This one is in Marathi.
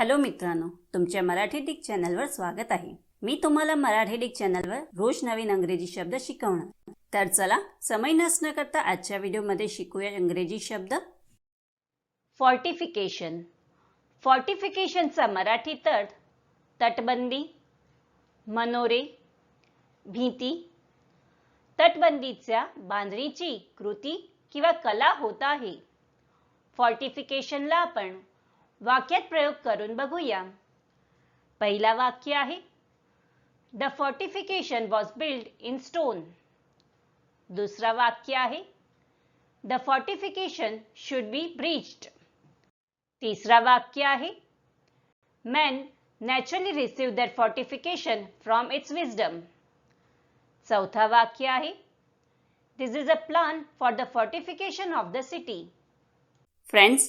हॅलो मित्रांनो तुमच्या मराठी डिक चॅनलवर स्वागत आहे. मी तुम्हाला मराठी डिक चॅनलवर रोज नवीन अंग्रेजी शब्द शिकवणार. तर चला समय नसणं करता आजच्या व्हिडिओमध्ये शिकूया इंग्रजी शब्द. फॉर्टिफिकेशन फॉर्टिफिकेशनचा मराठी तट तटबंदी मनोरे भीती. तटबंदीच्या बांधणीची कृती किंवा कला होत आहे. फॉर्टिफिकेशनला आपण वाक्यात प्रयोग करून बघूया. पहिला वाक्य आहे the fortification was build in stone दुसरा वाक्य आहे the fortification should be breached तिसरा वाक्य आहे मॅन नॅचरली रिसीव दर फॉर्टिफिकेशन फ्रॉम इट्स विजडम चौथा वाक्य आहे this is a plan for the fortification of the city friends